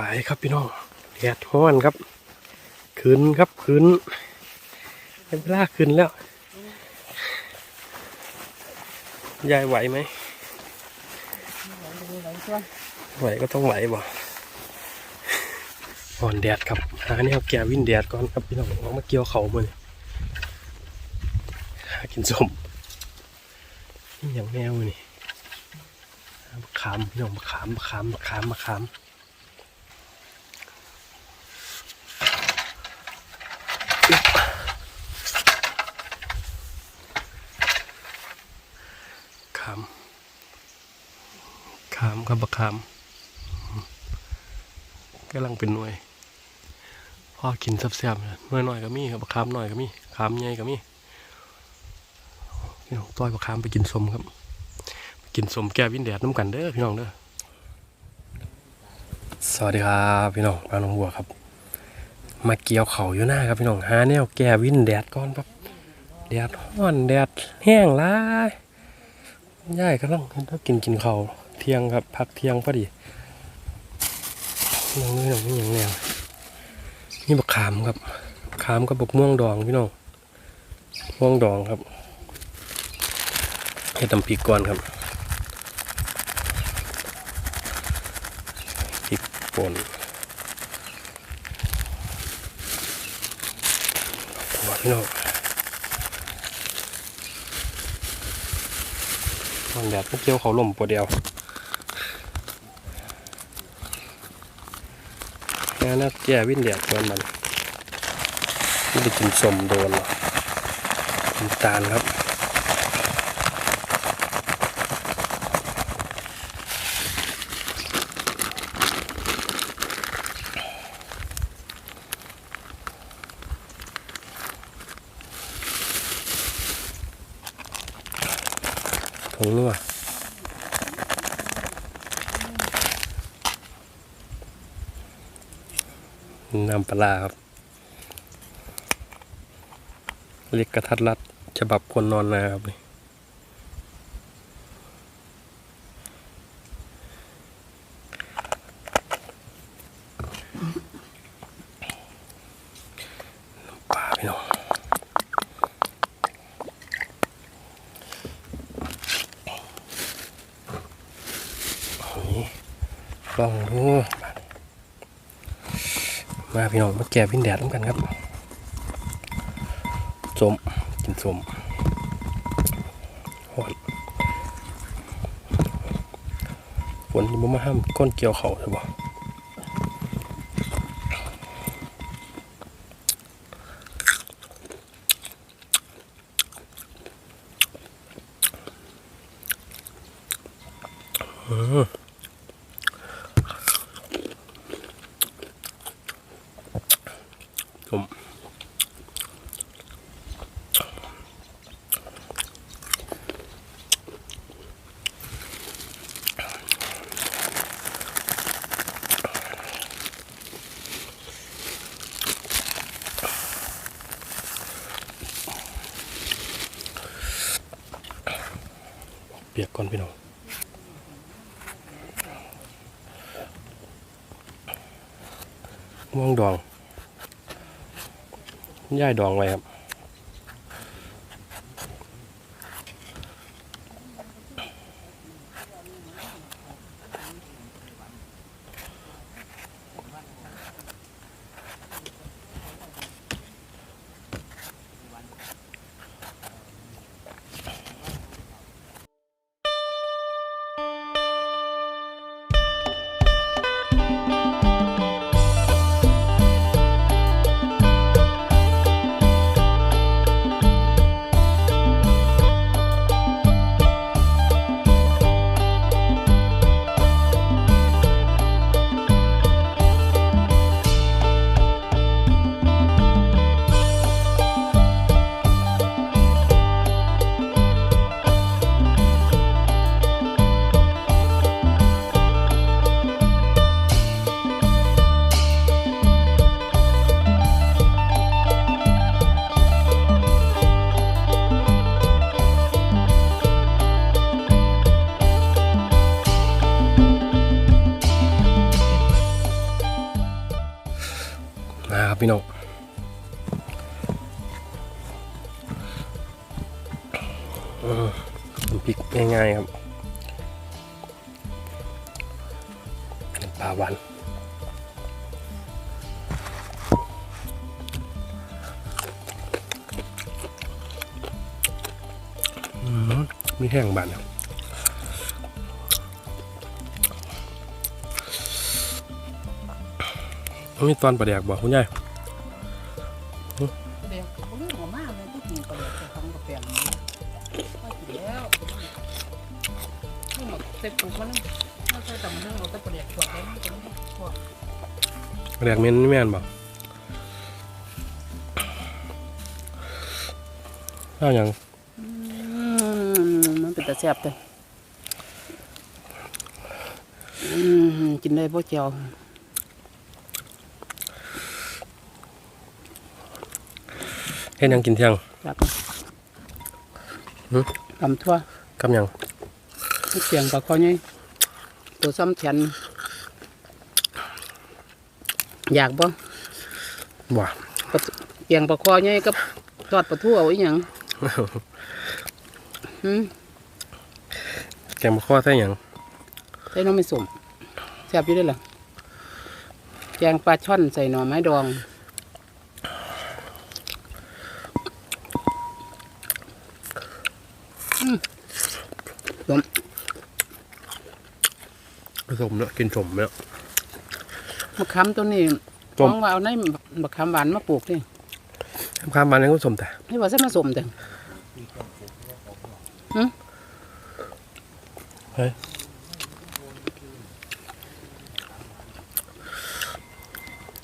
ไปครับพี่น้องแดดร้อนครับขึ้นครับขึ้นเป็นเวลาขึ้นแล้วยายไหวไหมไหวก็ต้องไหวบ่อ่อนแดดครับหาแนวแกวินแดดก่อนครับพี่น้องเอามาเกี่ยวเขามาเลยหากินสมนี่อย่างแนวนี่มะขามพี่น้องมขามมะขามมะขามมะขาม ขามขาม ครับบักขามกำลังเป็นหน่วยพ่อกินแซ่บๆหน่วยหน่อยก็มีครับบักขามหน่อยก็มีขามใหญ่ก็มีพี่น้องต้อยบักขามไปกินสมครับ ไปกินสมแก้วินแดดน้ำกันเด้อพี่น้องเด้อสวัสดีครับพี่น้องบ้านหนองบัวครับ มาเกี่ยวเขาอยู่หน้าครับพี่น้องหาแนวแก้วินแดดก่อนครับแดดร้อนแดดแห้งหลายย่ายกำลังถ้ากินกินเขา เที่ยงครับ พักเที่ยงพอดียังนี่ยังนี่ยังแนวนี่บักขามครับขามกับบกม่วงดองพี่น้องม่วงดองครับให้ตำพริกก่อนครับพริกป่นหัวพี่น้องมันแดดไม่เกี่ยวเขาล่มปวดเดียว แค่นักแก่วินแดดเกินมันไม่ได้กินสมโดนหรอกน้ำตาลครับผงนัว น้ำปลาครับเรียกกระทัดรัดฉบับคนนอนนาครับนี่น้ำปลาพี่น้องนี่ลองดู มาพี่น้องมาแก่วินแดดต้องกันครับสมกินสมหอนฝนยังบ่มาห้ามก้นเกี่ยวเขาใช่ปะสมเปียกก่อนพี่น้องม่วงดองย่ายดองไว้ครับ นะครับพี่น้องพริกง่ายๆครับปลาหวานมีแห้งบานครับ มีตอนประเดียกบอกคุณยายเด็กเขาเรื่องของมาเลยผู้หญิงก็เลยจะทำกระเปียงนี้ก็กินแล้วนี่หมดเสร็จปุ๊บมันไม่ใช่แต่มันเรื่องเราแต่ประเดี๋ยวขวดได้ไม่ต้องขวดประเดียกเมนแม่นบอกข้าวหยังมันเป็นตาแซ่บเลยกินได้พ่อเจียว เฮ็ดหยังกินเที่ยงครับหึตำทั่วกับหยังเสียงปลาคอใหญ่ตัวซ้ำแขนอยากบ่ว่าเกียงปลาคอใหญ่กับทอดปลาทูเอาอีหยังหืมแกงมะข้อใส่หยังใส่น้ำไม่สมแซ่บอยู่เด้วยล่ะแกงปลาช่อนใส่หน่อไม้ดองอืมสม ผสมเนาะกินสมเนาะมะขามตัวนี้ส้มของว่าเอาในมะขามหวานมาปลูกนี่ข้ามบ้านนั้นก็สมแต่ให้ว่าใส่มาสมแต่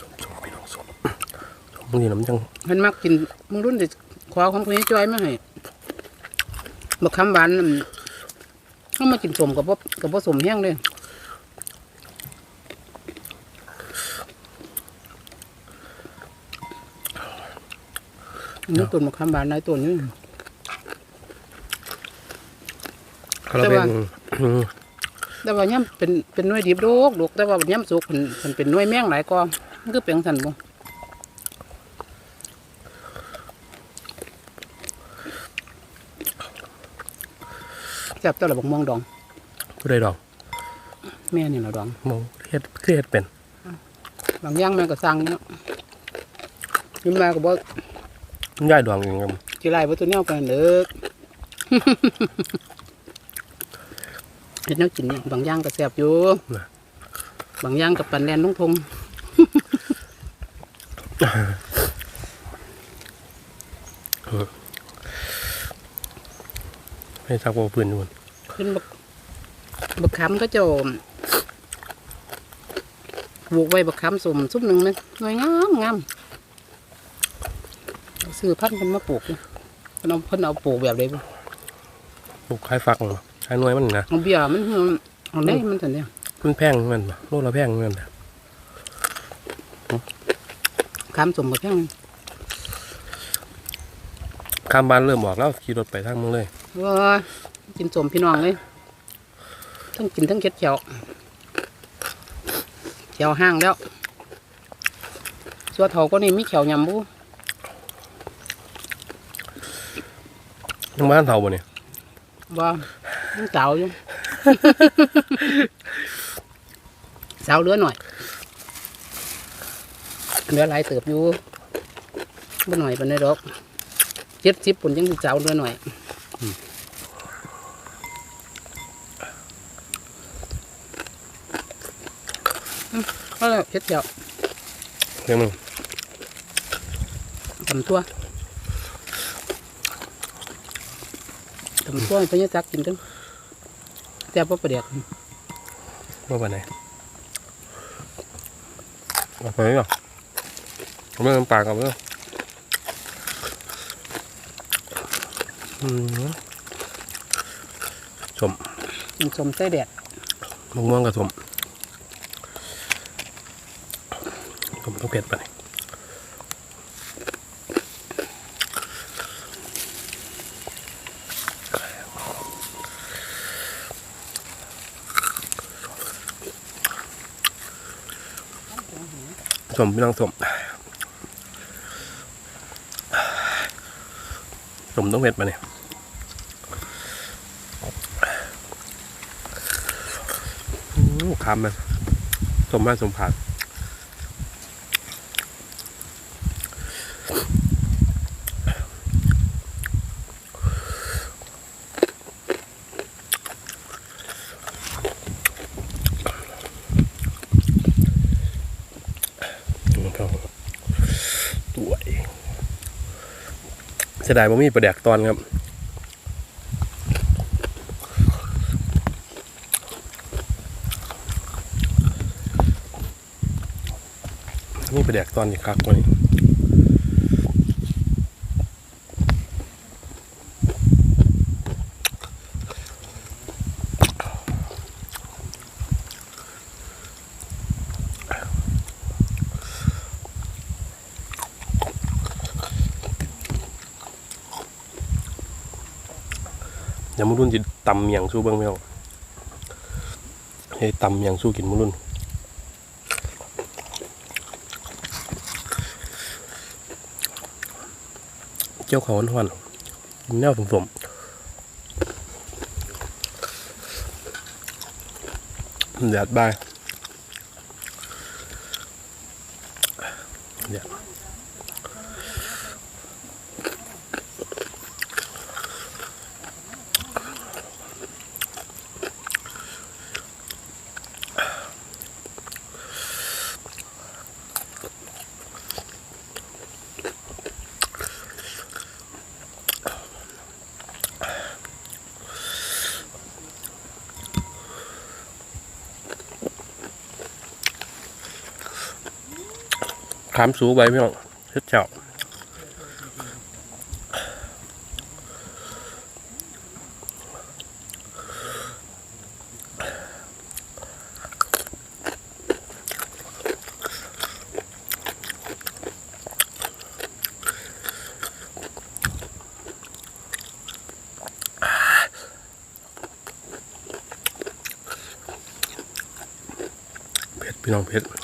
สมพี่น้องสมสมบางทีน้ำจังเพิ่นมักกินมึงรุ่นเด็ขอของคุณยายจอยมาให้มะขามหวานนั่นเขามากินสมกับบ่กับบ่สมแห้งเลย นี่ต้นมะขามหวานหลายต้นนี่เขาเราแต่เป็นว่าอืมแต่ว่าย่ำเป็นเป็นหน่วยดิบโดกดกแต่ว่าย่ำสุกมันมันเป็นหน่วยแมงหลายกว่ามันก็เปลียงสันบ่จับตัวละบักม่วงดองผู้ใดดอกแม่นี่ละดองมองเฮ็ดคือเฮ็ดเป็น บางอย่างแม่ก็สั่งเนาะยิ้มมาก็บอกคุณ ยายดวงเองครับจีไรบ่ตัวเนี้ยไปเด้อเฮ็ดแนวกินเนี่ยบางอย่างก็แซ่บอยู่บางอย่างกับปันแดนลุงทงให้ซักว่าปืนอยู่บนเป็นบักบักคำก็เจะปลูกไว้บักคำสมซุปหนึ่งนะหน่วยงามงามเอา ซื้อพันธุ์เพิ่นมาปลูกเลยเพิ่นเอาเพิ่นเอาปลูกแบบใดบ่ปลูกคล้ายฟักเนาะคล้ายหน่วยมันนะเอาเบี้ยมันเอาเอาได้มันซั่นเด้มันแพงเหมือนกันโลละแพงเหมือนกันคำสมกับแพงข้ามบ้านเริ่มออกแล้วขี่รถไปทางเมึงเลยว้ากินสมพี่น้องเลยทั้งกินทั้งเค็ดเขียวเขียวห้างแล้วส่วนเถาก็นี่มีเขียวยำบู ยังบ้านเท่าบ่เนี่ยว่ายังสาวอยู่ สาวเหลือหน่อยเหลือหลายเติบอยู่บ่หน่อยปานใดดอกเจ็ดสิบปุ่นยังสิสาวเหลือหน่อยอืมเอาแล้วเพ็ดเดียวเรื่องมึงตำ ตัวตำตัวให้พญาจักกินกันแต่บ่ประเดี๋ยวว่าไปไหนเอาไปไหนก่อนเอาเรื่องปากกับเรื่องอืมสมกินสมใส่แดดมะม่วงกับสมสมต้องเผ็ดไปไหน สมพี่น้องสมสมต้องเผ็ดมาเนี่ยคำนสมมาสมผัก สียดายบ่มีประแดกตอนครับนี่ประแดกตอนนี้ครับวันนี้ ดี๋ยวมุรุ่นจะตำเมียงสู้เบ้างไหมเอาให้ตำเมียงสู้กินมุรุ่นเจ้าเขาหวานๆกินแนวสมๆแดดบายามสูไปพี่น้องเฮ็ดเจ้าเผ็ดพี่น้องเผ็ด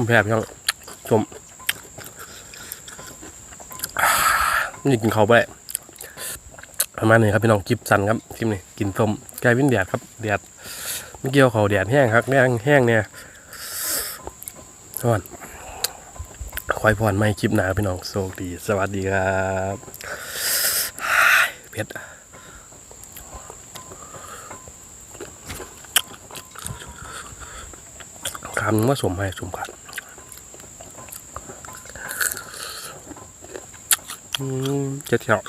มแพ้พี่น้องสมอ่านี่กินเขาไปประมาณนี้ครับพี่น้องกิบสันครับกิมนี่กินส้มไก่วินแดดครับแดดไม่เกี่ยวเขาแดดแห้งครับแห้งแห้งเนี่ยทอนควายพรไม่คลิปหนาพี่น้องโชคดี สวัสดีครับเผ็ดคำว่าสมให้สมกัน อืมเจ็ดเที่ยว